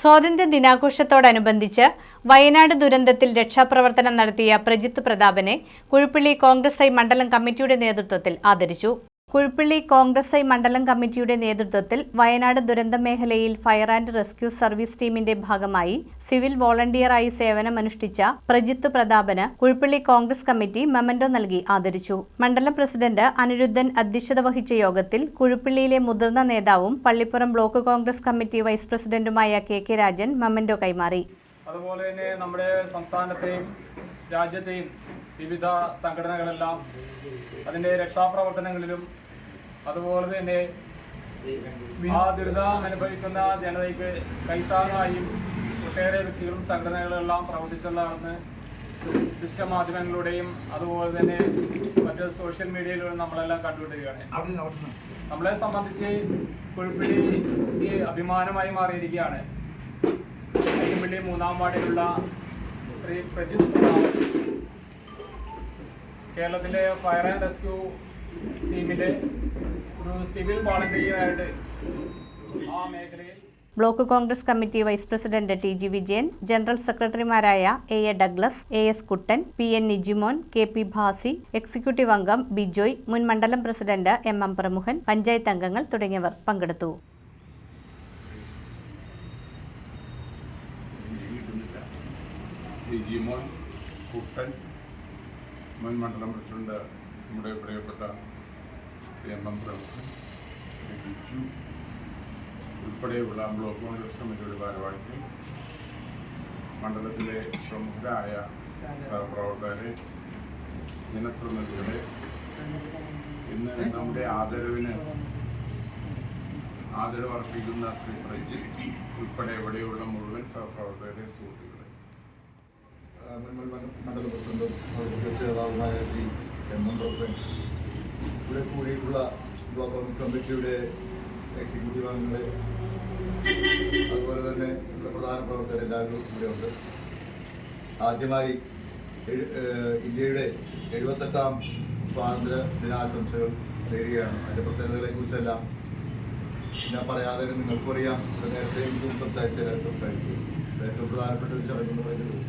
സ്വാതന്ത്ര്യ ദിനാഘോഷത്തോടനുബന്ധിച്ച് വയനാട് ദുരന്തത്തിൽ രക്ഷാപ്രവർത്തനം നടത്തിയ പ്രജിത്ത് പ്രതാപനെ കുഴിപ്പള്ളി കോൺഗ്രസ് ഐ മണ്ഡലം കമ്മിറ്റിയുടെ നേതൃത്വത്തിൽ ആദരിച്ചു. കുഴുപ്പള്ളി കോൺഗ്രസ് ഐ മണ്ഡലം കമ്മിറ്റിയുടെ നേതൃത്വത്തിൽ വയനാട് ദുരന്ത മേഖലയിൽ ഫയർ ആൻഡ് റെസ്ക്യൂ സർവീസ് ടീമിന്റെ ഭാഗമായി സിവിൽ വോളണ്ടിയറായി സേവനമനുഷ്ഠിച്ച പ്രജിത്ത് പ്രതാപന് കുഴിപ്പള്ളി കോൺഗ്രസ് കമ്മിറ്റി മെമന്റോ നൽകി ആദരിച്ചു. മണ്ഡലം പ്രസിഡന്റ് അനിരുദ്ധൻ അധ്യക്ഷത വഹിച്ച യോഗത്തിൽ കുഴിപ്പള്ളിയിലെ മുതിർന്ന നേതാവും Pallippuram block Congress committee vice പ്രസിഡന്റുമായ കെ കെ രാജൻ മെമന്റോ കൈമാറി. അതുപോലെ തന്നെ നമ്മുടെ സംസ്ഥാനത്തെയും രാജ്യത്തെയും വിവിധ സംഘടനകളെല്ലാം അതിന്റെ രക്ഷാപ്രവർത്തനങ്ങളിലും അതുപോലെ തന്നെ ആ ദുരിതം അനുഭവിക്കുന്ന ജനതയ്ക്ക് കൈത്താങ്ങായും ഒട്ടേറെ വ്യക്തികളും സംഘടനകളെല്ലാം പ്രവർത്തിച്ചതാണെന്ന് ദൃശ്യമാധ്യമങ്ങളിലൂടെയും അതുപോലെ തന്നെ മറ്റ് സോഷ്യൽ മീഡിയയിലൂടെ നമ്മളെല്ലാം കണ്ടുകൊണ്ടിരിക്കുകയാണ്. നമ്മളെ സംബന്ധിച്ച് കുഴിപ്പിള്ളി ഈ അഭിമാനമായി മാറിയിരിക്കുകയാണ്. അയ്യമ്പള്ളി മൂന്നാം വാർഡിലുള്ള ശ്രീ പ്രജിത് കേരളത്തിലെ ഫയർ ആൻഡ് റെസ്ക്യൂ ടീമിന്റെ ഒരു സിവിൽ വോളണ്ടിയറായിട്ട് ആ മേഖലയിൽ block Congress committee vice president T G Vijayan general സെക്രട്ടറിമാരായ A A Douglas A S Kuttan P N Nijimon K P Bhasi executive അംഗം ബിജോയ് മുൻ മണ്ഡലം president M M Pramukhan panchayat അംഗങ്ങൾ തുടങ്ങിയവർ പങ്കെടുത്തു. കുട്ടൻ മുൻ മണ്ഡലം പ്രസിഡന്റ് നമ്മുടെ പ്രിയപ്പെട്ട എം എം പ്രമുഖൻ ബിജു ഉൾപ്പെടെയുള്ള ബ്ലോക്ക് കോൺഗ്രസ് കമ്മിറ്റിയുടെ ഭാരവാഹികൾ മണ്ഡലത്തിലെ പ്രമുഖരായ സഹപ്രവർത്തകരെ ജനപ്രതിനിധികളെ ഇന്ന് നമ്മുടെ ആദരവിന് ആദരവർപ്പിക്കുന്ന ശ്രീ പ്രജിത്ത് ഉൾപ്പെടെ ഇവിടെയുള്ള മുഴുവൻ സഹപ്രവർത്തകരെ സുഹൃത്തുക്കളെ എം ഇവിടെ കൂടിയിട്ടുള്ള ബ്ലോക്ക് കമ്മിറ്റിയുടെ എക്സിക്യൂട്ടീവ് അതുപോലെ തന്നെ ഇവിടെ പ്രധാന പ്രവർത്തകർ എല്ലാവരും ഇവിടെയുണ്ട് ആദ്യമായി ഇന്ത്യയുടെ എഴുപത്തെട്ടാം സ്വാതന്ത്ര്യ ദിനാശംസകൾ നേരുകയാണ്. അതിന്റെ പ്രത്യേകതകളെക്കുറിച്ചെല്ലാം ഞാൻ പറയാതെ നിങ്ങൾക്കും അറിയാം. നേരത്തെ എനിക്കും സംസാരിച്ചു ഏറ്റവും പ്രധാനപ്പെട്ട ഒരു ചടങ്ങ് എന്ന് പറയുന്നത്